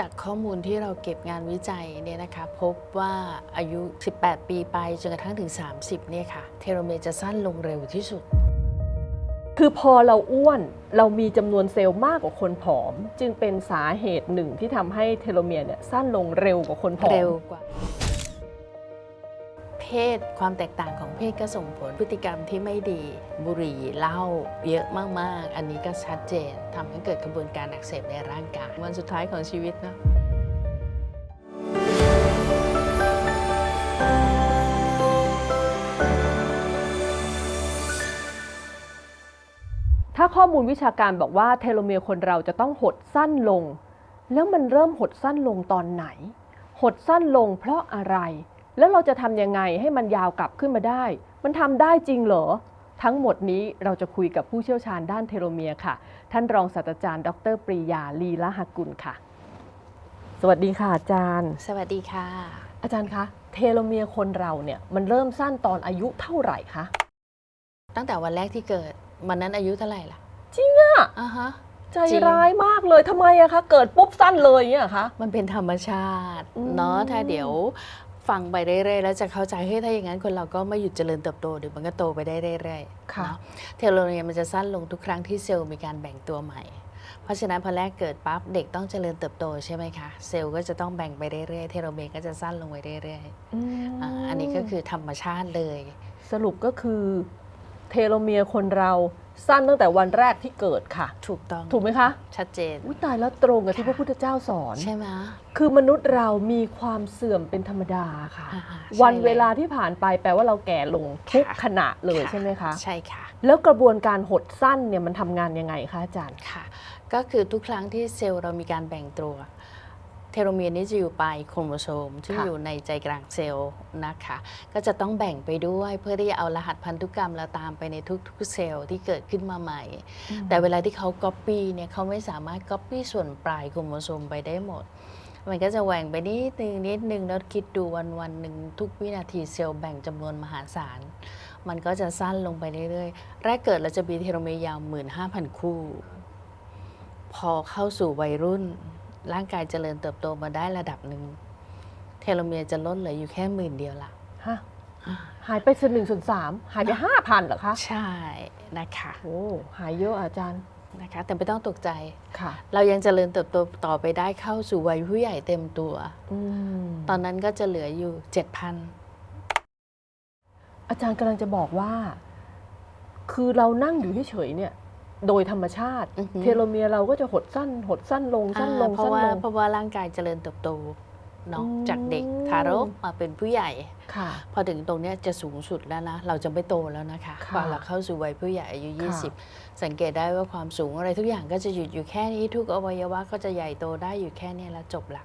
จากข้อมูลที่เราเก็บงานวิจัยเนี่ยนะคะพบว่าอายุ 18 ปีไปจนกระทั่งถึง 30เนี่ยค่ะเทโลเมร์จะสั้นลงเร็วที่สุด คือพอเราอ้วนเรามีจำนวนเซลล์มากกว่าคนผอม จึงเป็นสาเหตุหนึ่งที่ทำให้เทโลเมียร์เนี่ยสั้นลงเร็วกว่าคนผอมเร็วกว่า เพศ ความแตกต่างของเพศก็ส่งผลพฤติกรรมที่ไม่ดีบุหรี่เหล้าเยอะมากๆ อันนี้ก็ชัดเจนทำให้เกิดกระบวนการอักเสบในร่างกายวันสุดท้ายของชีวิตนะถ้าข้อมูลวิชาการบอกว่าเทโลเมียร์คนเราจะต้องหดสั้นลง แล้วมันเริ่มหดสั้นลงตอนไหน หดสั้นลงเพราะอะไร แล้วเราจะทำยังไงให้มันยาวกลับขึ้นมาได้ มันทำได้จริงเหรอ ทั้งหมดนี้เราจะคุยกับผู้เชี่ยวชาญด้านเทโลเมียร์ค่ะ ท่านรองศาสตราจารย์ ดรปรียาลีละหกุลค่ะ สวัสดีค่ะอาจารย์ สวัสดีค่ะ อาจารย์คะ เทโลเมียร์คนเราเนี่ยมันเริ่มสั้นตอนอายุเท่าไหร่คะ ตั้งแต่วันแรกที่เกิดวันนั้นอายุเท่าไหร่ล่ะ จริงอะอ่าฮะ ใจจริง ร้ายมากเลยทำไมอะคะ เกิดปุ๊บสั้นเลยอย่างเนี่ยเหรอคะ มันเป็นธรรมชาติ อืม เนาะถ้าเดี๋ยว ฟังไปเรื่อยๆ แล้วจะเข้าใจเฮ้ยถ้าอย่างนั้นคนเราก็ไม่หยุดเจริญเติบโตเดี๋ยวมันก็โตไปได้เรื่อยๆค่ะเนาะเทโลเมียร์มันจะสั้นลงทุกครั้งที่เซลล์มีการแบ่งตัวใหม่ เพราะฉะนั้นพอแรกเกิดปั๊บเด็กต้องเจริญเติบโตใช่ไหมคะ เซลล์ก็จะต้องแบ่งไปเรื่อยๆ เทโลเมียร์ก็จะสั้นลงไปเรื่อยอืมๆอ่าอันนี้ก็คือธรรมชาติเลย สรุปก็คือ เทโลเมียร์คนเราสั้นตั้งแต่วันแรกที่เกิดค่ะ ถูกต้องถูกไหมคะ ชัดเจน อุ้ยตายแล้วตรงกับที่ค่ะพระพุทธเจ้าสอน ใช่ไหม คือมนุษย์เรามีความเสื่อมเป็นธรรมดาค่ะ อ่าใช่วันยเวลาที่ผ่านไปแปลว่าเราแก่ลงทุกค่ะ ขณะเลยค่ะใช่ไหมคะ ใช่ค่ะ แล้วกระบวนการหดสั้นเนี่ยมันทำงานยังไงคะอาจารย์ ค่ะ ก็คือทุกครั้งที่เซลล์เรามีการแบ่งตัว เทโลเมียร์นี้จะอยู่ปลายโครโมโซมที่งค่ะอยู่ในใจกลางเซลล์นะคะ ก็จะต้องแบ่งไปด้วยเพื่อที่จะเอารหัสพันธุกรรมเราตามไปในทุกๆเซลล์ที่เกิดขึ้นมาใหม่ แต่เวลาที่เขาก๊อปปี้เนี่ยเขาไม่สามารถก๊อปปี้ส่วนปลายโครโมโซมไปได้หมด มันก็จะแหว่งไปนิดนึงนิดนึงแล้วคิดดูวันวันหนึ่งทุกวินาทีเซลล์แบ่งจำนวนมหาศาลมันก็จะสั้นลงไปเรื่อยๆ แรกเกิดเราจะมีเทโลเมียร์ยาว 15,000 คู่ พอเข้าสู่วัยรุ่น ร่างกายเจริญเติบโตมาได้ระดับหนึ่งเทโลเมียร์จะลดเหลืออยู่แค่หมื่นเดียวละฮะหายไปส่วนหนึ่งส่วนสามหายไปห้าพันเหรอคะใช่นะคะโอ้หายเยอะอาจารย์นะคะ แต่ไม่ต้องตกใจค่ะ เรายังเจริญเติบโตต่อไปได้เข้าสู่วัยผู้ใหญ่เต็มตัวอืมตอนนั้นก็จะเหลืออยู่7,000อาจารย์กำลังจะบอกว่า คือเรานั่งอยู่เฉยๆเนี่ย โดยธรรมชาติ อือหือเทโลเมียร์เราก็จะหดสั้น หดสั้นลงสั้นลงอ่าเพสั้ราะนว่าลง เพราะว่าร่างกายเจริญเติบโตเนาะอืม จากเด็กทารกมาเป็นผู้ใหญ่ ค่ะ พอถึงตรงเนี้ยจะสูงสุดแล้วนะ เราจะไม่โตแล้วนะคะค่ะพอเราเข้าสู่วัยผู้ใหญ่อายุ ค่ะ20 สังเกตได้ว่าความสูงอะไรทุกอย่างก็จะหยุดอยู่แค่นี้ทุกอวัยวะก็จะใหญ่โตได้อยู่แค่เนี้แล้วจบละ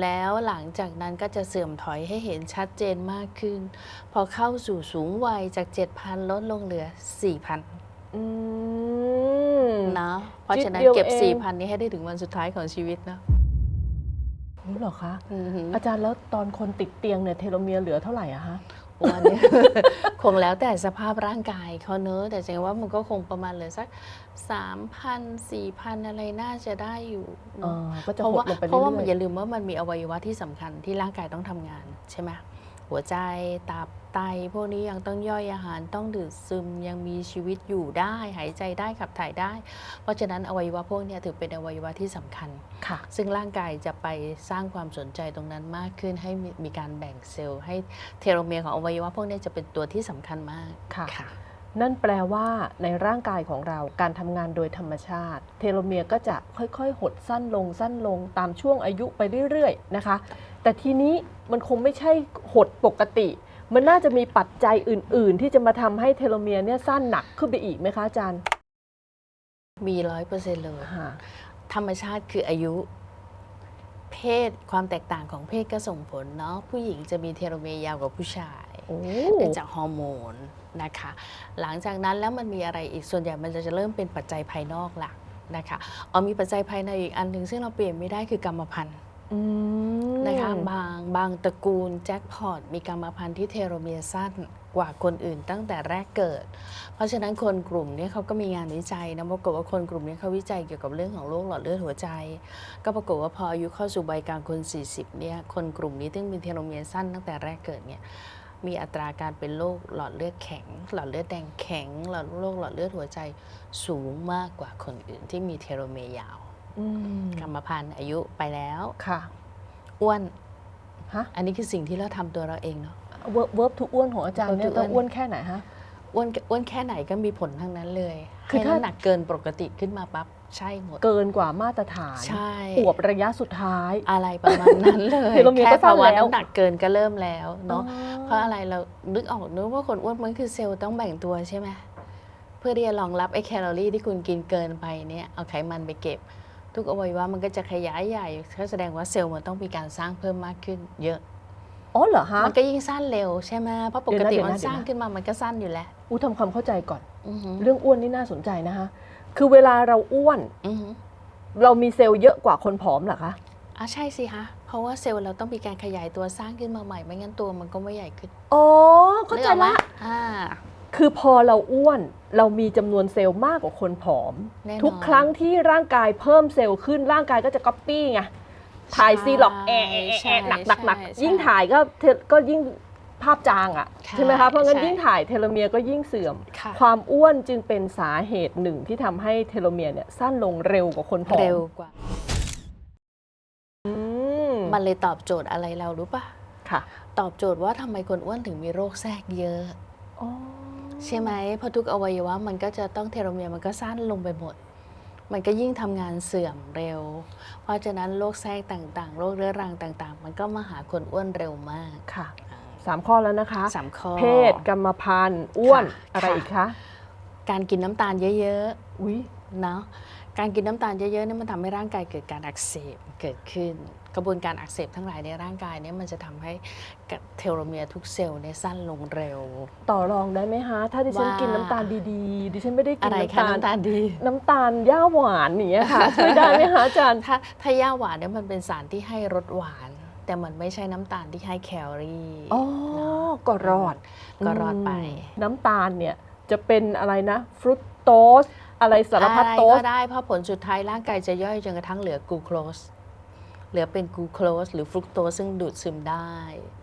แล้วหลังจากนั้นก็จะเสื่อมถอยให้เห็นชัดเจนมากขึ้น พอเข้าสู่สูงวัยจาก 7,000 ลดลงเหลือ 4,000 อืม นะ เพราะฉะนั้นนิดเดียวเก็บ เอง 4,000 นี้ให้ได้ถึงวันสุดท้ายของชีวิตนะรู้เหรอคะ อือหืออาจารย์แล้วตอนคนติดเตียงเนี่ยเทโลเมียร์เหลือเท่าไหร่อะคะวันนี้ คงแล้วแต่สภาพร่างกายเขาเนอะแต่จริงๆว่ามันก็คงประมาณเหลือสักสามพันสี่พันอะไรน่าจะได้อยู่เอเนอะ อก็จะเพราะหดว่าลงไปเพราะว่ามันเรื่ออยย่าลืมว่ามันมีอวัยวะที่สำคัญที่ร่างกายต้องทำงานใช่ไหมหัวใจตับ ไต พวกนี้ยังต้องย่อยอาหารต้องดื่มซึมยังมีชีวิตอยู่ได้ หายใจได้ขับถ่ายได้ เพราะฉะนั้นอวัยวะพวกเนี้ยถือเป็นอวัยวะที่สำคัญๆค่ะ ซึ่งร่างกายจะไปสร้างความสนใจตรงนั้นมากขึ้นให้มีมีการแบ่งเซลล์ ให้เทโลเมียร์ของอวัยวะพวกนี้จะเป็นตัวที่สำคัญมากค่ะค่ะนั่นแปลว่าในร่างกายของเราการทำงานโดยธรรมชาติ เทโลเมียร์ก็จะค่อยๆ หดสั้นลงสั้นลงตามช่วงอายุไปเรื่อยๆนะคะ แต่ทีนี้มันคงไม่ใช่หดปกติ มันน่าจะมีปัจจัยอื่น ๆ ที่จะมาทำให้เทโลเมียร์เนี่ยสั้นหนักขึ้นไปอีกไหมคะอาจารย์ มีร้อยเปอร์เซ็นต์เลยค่ะธรรมชาติคืออายุ เพศความแตกต่างของเพศก็ส่งผลเนาะผู้หญิงจะมีเทโลเมียร์ยาวกว่าผู้ชายโอ้เนื่องจากฮอร์โมนนะคะ หลังจากนั้นแล้วมันมีอะไรอีกส่วนใหญ่มันจะเริ่มเป็นปัจจัยภายนอกหลักนะคะอ๋อมีปัจจัยภายในอีกอันหนึ่งซึ่งเราเปลี่ยนไม่ได้คือกรรมพันธุ์ อืม นะคะบางบางตระกูลแจ็คพอตมีกรรมพันธุ์ที่เทโลเมียร์สั้นกว่าคนอื่นตั้งแต่แรกเกิด เพราะฉะนั้นคนกลุ่มนี้เขาก็มีงานวิจัยนะปรากฏว่าคนกลุ่มนี้เขาวิจัยเกี่ยวกับเรื่องของโรคหลอดเลือดหัวใจ ก็ปรากฏว่าพออายุเข้าสู่ใบกลางคน 40เนี่ยคนกลุ่มนี้ซึ่งมีเทโลเมียร์สั้นตั้งแต่แรกเกิดเนี่ยมีอัตราการเป็นโรคหลอดเลือดแข็ง หลอดเลือดแดงแข็งหลอดโรคหลอดเลือดหัวใจสูงมากกว่าคนอื่นที่มีเทโลเมียร์ยาว กรรมพันธุ์อายุไปแล้วค่ะอ้วนฮะอันนี้คือสิ่งที่เราทำตัวเราเองเนาะเวิร์บเวิร์บทุกอ้วนของอาจารย์เนี่ย Verb to ต้องอ้วนแค่ไหนฮะอ้วนอ้วนแค่ไหนก็มีผลทั้งนั้นเลย คือให้ถ้าน้ำหนักเกินปกติขึ้นมาปั๊บใช่หมด เกินกว่ามาตรฐาน ใช่อวบระยะสุดท้ายอะไรประมาณนั้นเลยเทโลเมียร์แค่ก็สั้นภาวะแล้วน้ำหนักเกินก็เริ่มแล้วเนาะอ๋อเพราะอะไรเรานึกออกนึกว่าคนอ้วนมันคือเซลล์ต้องแบ่งตัวใช่ไหมเพื่อที่จะรองรับไอ้แคลอรี่ที่คุณกินเกินไปเนี่ยเอาไขมันไปเก็บ ทุกอวัยวะมันก็จะขยายใหญ่ก็แสดงว่าเซลล์มันต้องมีการสร้างเพิ่มมากขึ้นเยอะอ๋อเหรอฮะมันก็ยิ่งสั้นเร็วใช่ไหมเพราะปกติเดี๋ยวนะมันเดี๋ยวนะสร้างขึ้นมามันก็สั้นอยู่แล้วอู้ทำความเข้าใจก่อนอือหือเรื่องอ้วนนี่น่าสนใจนะคะคือเวลาเราอ้วนอือหือเรามีเซลล์เยอะกว่าคนผอมเหรอคะอะใช่สิคะเพราะว่าเซลล์เราต้องมีการขยายตัวสร้างขึ้นมาใหม่ไม่งั้นตัวมันก็ไม่ใหญ่ขึ้นอ๋อเข้าใจนึกออกไหมละอ่า คือพอเราอ้วนเรามีจำนวนเซลล์มากกว่าคนผอมแน่นอนทุกครั้งที่ร่างกายเพิ่มเซลล์ขึ้นร่างกายก็จะก๊อปปี้ไงถ่ายซีล็อกแอะแอะใช่แอะหนักหนักหนักใช่ยิ่งถ่ายก็เทก็ยิ่งภาพจางอะค่ะใช่ไหมคะเพราะงั้นใช่ยิ่งถ่ายเทโลเมียร์ก็ยิ่งเสื่อมค่ะความอ้วนจึงเป็นสาเหตุหนึ่งที่ทำให้เทโลเมียร์เนี่ยสั้นลงเร็วกว่าคนผอมเร็วกว่าอืมมันเลยตอบโจทย์อะไรเรารู้ปะค่ะ ตอบโจทย์ว่าทำไมคนอ้วนถึงมีโรคแทรกเยอะอ๋อ ใช่ไหมเพราะทุกอวัยวะมันก็จะต้องเทโลเมียร์มันก็สั้นลงไปหมด มันก็ยิ่งทำงานเสื่อมเร็ว เพราะฉะนั้นโรคแทรกต่างๆ โรคเรื้อรังต่างๆ มันก็มาหาคนอ้วนเร็วมากค่ะสามข้อแล้วนะคะสามข้อเพศกรรมพันธุ์อ้วนค่ะอะไรค่ะอีกคะการกินน้ำตาลเยอะอุ้ยๆเนาะการกินน้ำตาลเยอะๆเนี่ยมันทำให้ร่างกายเกิดการอักเสบเกิดขึ้น กระบวนการอักเสบทั้งหลายในร่างกายเนี่ยมันจะทำให้เทโลเมียร์ทุกเซลล์เนี่ยสั้นลงเร็ว ต่อรองได้ไหมคะถ้าดิฉันว่ากิกินน้ำตาลดีๆ ดิฉันไม่ได้กิอะนไรน้ำคะตาลน้ำตาลดี น้ำตาลย่าหวานอย่างเงี้ยค่ะช่วยได้ไหมคะอาจารย์ถ้าถ้าย่าหวานเนี่ยมันเป็นสารที่ให้รสหวาน แต่มันไม่ใช่น้ำตาลที่ให้แคลอรี่อ๋อเนาะก็รอดก็รอดไปมน้ำตาลเนี่ยจะเป็นอะไรนะฟรุตโตสอะไรสารพัดอะไรโตสก็ได้เพราะผลสุดท้ายร่างกายจะย่อยจนกระทั่งเหลือกลูโคส เหลือเป็นกลูโคสหรือฟรุกโตสซึ่งดูดซึมได้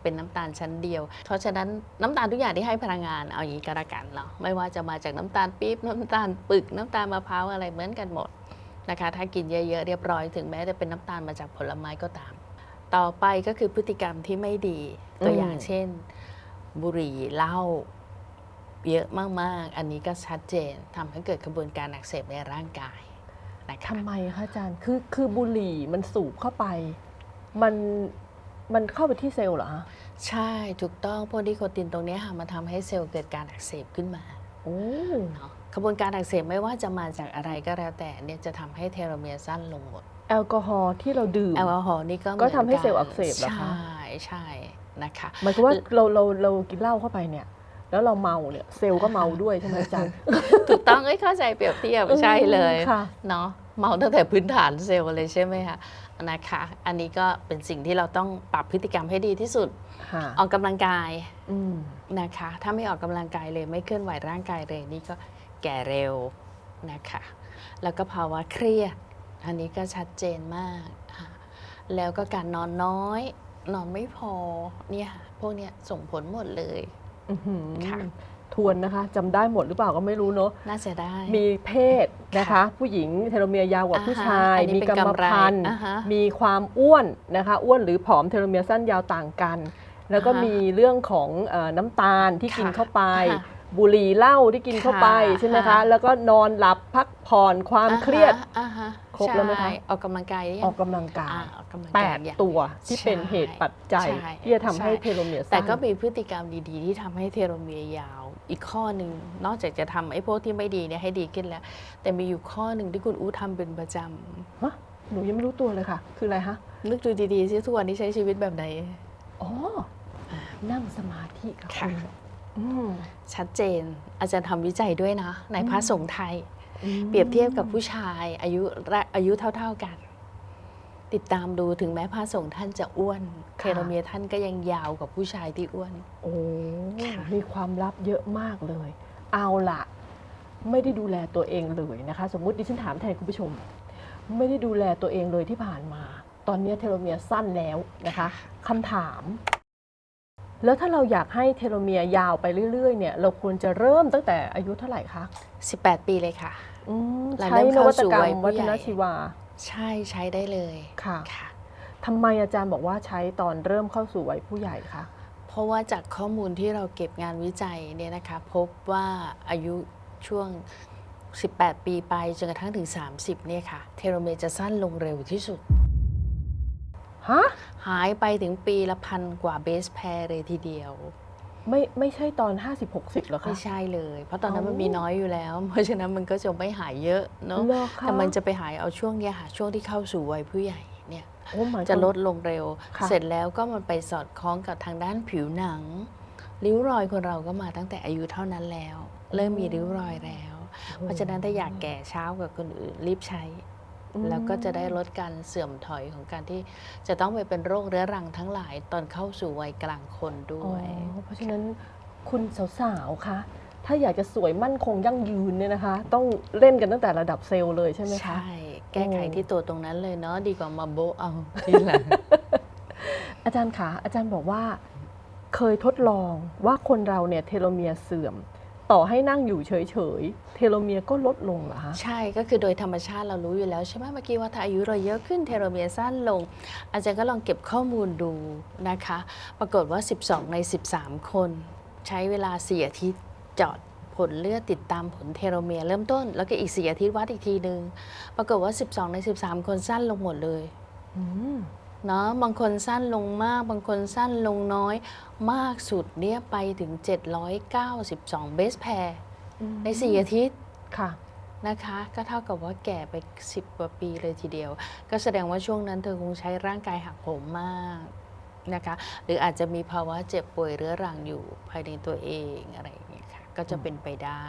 เป็นน้ำตาลชั้นเดียว เพราะฉะนั้นน้ำตาลทุกอย่างที่ให้พลังงานเอาอย่างนี้ก็แล้วกันเนาะไม่ว่าจะมาจากน้ำตาลปี๊บน้ำตาลปึกน้ำตาลมะพร้าวอะไรเหมือนกันหมดนะคะถ้ากินเยอะๆเรียบร้อยถึงแม้จะเป็นน้ำตาลมาจากผลไม้ก็ตาม ต่อไปก็คือพฤติกรรมที่ไม่ดีตัวอย่างเช่น บุหรี่เหล้าเยอะมากๆ อันนี้ก็ชัดเจนทำให้เกิดกระบวนการอักเสบในร่างกาย นะคะทำไมคะอาจารย์ คือคือบุหรี่มันสูบเข้าไป มันมันเข้าไปที่เซลล์เหรอฮะใช่ถูกต้องโพลีโคตินตรงเนี้ยค่ะมาทำให้เซลล์เกิดการอักเสบขึ้นมาโอ้เนาะกระบวนการอักเสบไม่ว่าจะมาจากอะไรก็แล้วแต่เนี่ยจะทำให้เทโลเมียร์สั้นลงหมด แอลกอฮอล์ที่เราดื่มแอลกอฮอล์นี่ก็ก็ทำให้มืนนเซลล์อักเสบเหรอคะใช่ใช่นะคะหมายความว่าเราเราเรากินเหล้าเข้าไปเนี่ย แล้วเราเมาเนี่ยเซลล์ก็เมาด้วยใช่ไหมอาจารย์ถูกต้องเอ้ยเข้าใจเปรียบเทียบใช่เลยค่ะเนาะเมาตั้งแต่พื้นฐานเซลล์เลยใช่ไหมคะนะคะ อันนี้ก็เป็นสิ่งที่เราต้องปรับพฤติกรรมให้ดีที่สุดค่ะออกกำลังกายอืมนะคะ ถ้าไม่ออกกำลังกายเลยไม่เคลื่อนไหวร่างกายเลยนี่ก็แก่เร็วนะคะ แล้วก็ภาวะเครียด อันนี้ก็ชัดเจนมากค่ะแล้วก็การนอนน้อย นอนไม่พอเนี่ยพวกเนี้ยส่งผลหมดเลย อื้อหือค่ะ ทวนนะคะจำได้หมดหรือเปล่าก็ไม่รู้เนอะน่าเสียดาย มีเพศนะคะค่ะผู้หญิงเทโลเมียร์ยาวกว่าอ่าฮะผู้ชาย อันนี้มีเป็นกรรมกำไรพันธุ์อ่าฮะมีความอ้วนนะคะ อ้วนหรือผอมเทโลเมียร์สั้นยาวต่างกัน แล้วก็อ่าฮะมีเรื่องของเออน้ำตาลที่กินค่ะเข้าไปค่ะ บุหรี่เหล้าที่กินเข้าไปค่ะใช่ไหมคะ ค่ะ แล้วก็นอนหลับพักผ่อนความเครียด อ่าฮะครบแล้วไหมคะ ใช่ออกกำลังกายหรือยังออกกำลังกายอ่าออกกำลังแปกายดอย่าง ตัวที่เป็นใช่เหตุปัจจัย ใช่ที่จะทำให้ใช่ เทโลเมียร์สั้น แต่ก็มีพฤติกรรมดีๆ ที่ทำให้เทโลเมียร์ยาว อีกข้อหนึ่งนอกจากจะทำไอ้พวกที่ไม่ดีเนี่ยให้ดีขึ้นแล้ว แต่มีอยู่ข้อหนึ่งที่คุณอู้ทำเป็นประจฮะหนูยังไม่รู้ตัวเลยค่ะ คืออะไรคะำนึกดูดีๆซิทุกวันนี้ใช้ชีวิตแบบไหน อ๋อ นั่งสมาธิกับค่ะคุณอืม ชัดเจน อาจารย์ทำวิจัยด้วยนะ ในพระสงฆ์ไทยอืมเปรียบเทียบกับผู้ชายอายุและอายุเท่า ๆกัน ติดตามดูถึงแม้พระสงฆ์ท่านจะอ้วนเทโลเมียร์ท่านก็ยังยาวกว่าผู้ชายที่อ้วน โอ้ค่ะมีความลับเยอะมากเลย เอาล่ะไม่ได้ดูแลตัวเองเลยนะคะ สมมุติดิฉันถามแทนคุณผู้ชม ไม่ได้ดูแลตัวเองเลยที่ผ่านมา ตอนนี้เทโลเมียร์สั้นแล้วนะคะคำถาม แล้วถ้าเราอยากให้เทโลเมียร์ยาวไปเรื่อยๆเนี่ยเราควรจะเริ่มตั้งแต่อายุเท่าไหร่คะ18 ปีเลยค่ะอืมเราใช้เริ่มนเข้าวัตสู่กรรวัมยผู้วัฒใหญ่นชีวาใช่ใช้ได้เลยค่ะค่ะ ทำไมอาจารย์บอกว่าใช้ตอนเริ่มเข้าสู่วัยผู้ใหญ่คะเพราะว่าจากข้อมูลที่เราเก็บงานวิจัยเนี่ยนะคะ พบว่าอายุช่วง 18 ปีไปจนกระทั่งถึง 30เนี่ยค่ะ เทโลเมียร์จะสั้นลงเร็วที่สุด ฮะ หายไปถึงปีละพันกว่าเบสแพรเลยทีเดียว ไม่ไม่ใช่ตอน 50-60เหรอคะ ไม่ใช่เลย เพราะตอนนั้นมันเอ้ามีมีน้อยอยู่แล้ว เพราะฉะนั้นมันก็จะไม่หายเยอะเนาะเหรอคะ แต่มันจะไปหายเอาช่วงเนี้ยค่ะช่วงที่เข้าสู่วัยผู้ใหญ่เนี่ย โอ้หมายจะความลดลงเร็ว ค่ะ เสร็จแล้วก็มันไปสอดคล้องกับทางด้านผิวหนัง ริ้วรอยคนเราก็มาตั้งแต่อายุเท่านั้นแล้ว เริ่มมีริ้วรอยแล้ว เพราะฉะนั้นถ้าอยากแก่เช้ากว่าคนอื่นรีบใช้อืม แล้วก็จะได้ลดการเสื่อมถอยของการที่จะต้องไปเป็นโรคเรื้อรังทั้งหลายตอนเข้าสู่วัยกลางคนด้อ๋อวย เพราะฉะนั้นคุณสาวๆคะถ้าอยากจะสวยมั่นคงยั่งยืนเนี่ยนะคะ ต้องเล่นกันตั้งแต่ระดับเซลล์เลยใช่ไหมคะ ใช่ แก้ไขโอ้ที่ตัวตรงนั้นเลยเนาะดีกว่ามาโบะเอาทีหลังอาจารย์คะอาจารย์บอกว่าเคยทดลองว่าคนเราเนี่ยเทโลเมียร์เสื่อม ต่อให้นั่งอยู่เฉยๆ เทโลเมียร์ก็ลดลงเหรอคะ ใช่ก็คือโดยธรรมชาติเรารู้อยู่แล้วใช่ไหมเมื่อกี้ว่าถ้าอายุเราเยอะขึ้นเทโลเมียร์สั้นลง อาจารย์ก็ลองเก็บข้อมูลดูนะคะ ปรากฏว่า 12 ใน 13 คน ใช้เวลา4อาทิตย์เจอดผลเลือดติดตามผลเทโลเมียร์เริ่มต้น แล้วก็อีก4อาทิตย์วัดอีกทีหนึ่งปรากฏว่า 12 ใน 13 คนสั้นลงหมดเลยอืม เนาะบางคนสั้นลงมาก บางคนสั้นลงน้อยมากสุดเนี่ยไปถึง 792 เบสแพรใน 4 อาทิตย์ค่ะนะคะ ก็เท่ากับว่าแก่ไป 10 กว่าปีเลยทีเดียว ก็แสดงว่าช่วงนั้นเธอคงใช้ร่างกายหักโหมมากนะคะ หรืออาจจะมีภาวะเจ็บป่วยเรื้อรังอยู่ภายในตัวเองอะไร ก็จะเป็นไปได้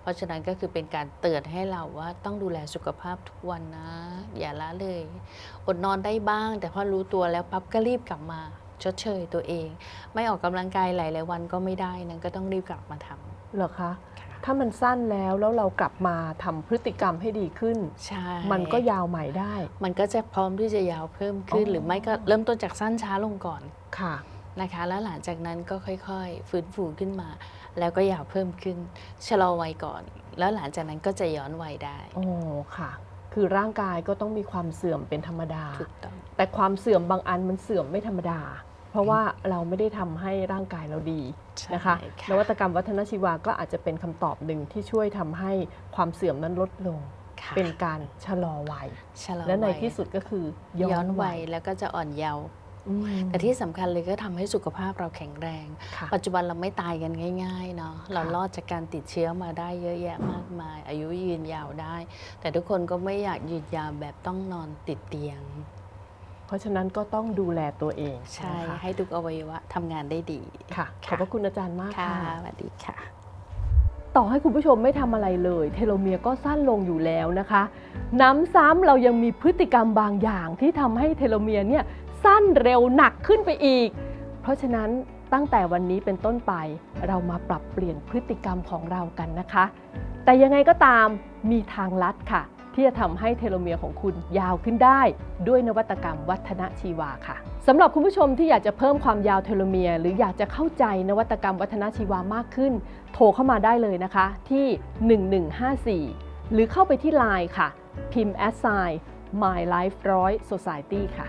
เพราะฉะนั้นก็คือเป็นการเตือนให้เราว่าต้องดูแลสุขภาพทุกวันนะ อย่าละเลยอดนอนได้บ้าง แต่พอรู้ตัวแล้วปั๊บก็รีบกลับมาชดเชยตัวเอง ไม่ออกกำลังกายหลายๆวันก็ไม่ได้นะก็ต้องรีบกลับมาทำเหรอคะค่ะถ้ามันสั้นแล้วแล้วเรากลับมาทำพฤติกรรมให้ดีขึ้นใช่มันก็ยาวใหม่ได้ มันก็จะพร้อมที่จะยาวเพิ่มขึ้นอ๋อหรือไม่ก็เริ่มต้นจากสั้นช้าลงก่อนค่ะนะคะ แล้วหลังจากนั้นก็ค่อย ๆ ฟื้นฟูขึ้นมา แล้วก็ยาวเพิ่มขึ้น ชะลอวัยก่อน แล้วหลังจากนั้นก็จะย้อนวัยได้อ๋อค่ะ คือร่างกายก็ต้องมีความเสื่อมเป็นธรรมดา ถูกต้อง แต่ความเสื่อมบางอันมันเสื่อมไม่ธรรมดา เพราะว่าเราไม่ได้ทำให้ร่างกายเราดีใช่นะคะนวัตกรรมวัฒนชีวาก็อาจจะเป็นคำตอบหนึ่งที่ช่วยทำให้ความเสื่อมนั้นลดลง ค่ะเป็นการชะลอวัย ชะลอและในวัยที่สุดก็คือย้อนวัยแล้วก็จะอ่อนเยาว์อืม แต่ที่สำคัญเลยก็ทำให้สุขภาพเราแข็งแรงค่ะปัจจุบันเราไม่ตายกันง่ายๆเนาะเรารอดจากการติดเชื้อมาได้เยอะแยะมากมาย อายุยืนยาวได้ แต่ทุกคนก็ไม่อยากยืนยาวแบบต้องนอนติดเตียง เพราะฉะนั้นก็ต้องดูแลตัวเองใช่นะคะให้ทุกอวัยวะทำงานได้ดีค่ะขอบพระคุณอาจารย์มากค่ะค่ะสวัสดีค่ะต่อให้คุณผู้ชมไม่ทำอะไรเลย เทโลเมียร์ก็สั้นลงอยู่แล้วนะคะ น้ำซ้ำเรายังมีพฤติกรรมบางอย่างที่ทำให้เทโลเมียร์เนี่ย สั้นเร็วหนักขึ้นไปอีก เพราะฉะนั้นตั้งแต่วันนี้เป็นต้นไป เรามาปรับเปลี่ยนพฤติกรรมของเรากันนะคะ แต่ยังไงก็ตามมีทางลัดค่ะ ที่จะทำให้เทโลเมียร์ของคุณยาวขึ้นได้ ด้วยนวัตกรรมวัฒนชีวาค่ะสำหรับคุณผู้ชมที่อยากจะเพิ่มความยาวเทโลเมียร์หรืออยากจะเข้าใจนวัตกรรมวัฒนชีวามากขึ้น โทรเข้ามาได้เลยนะคะ ที่ 1154 หรือเข้าไปที่ Line ค่ะ พิมพ์ s i My Life 100 Society ค่ะ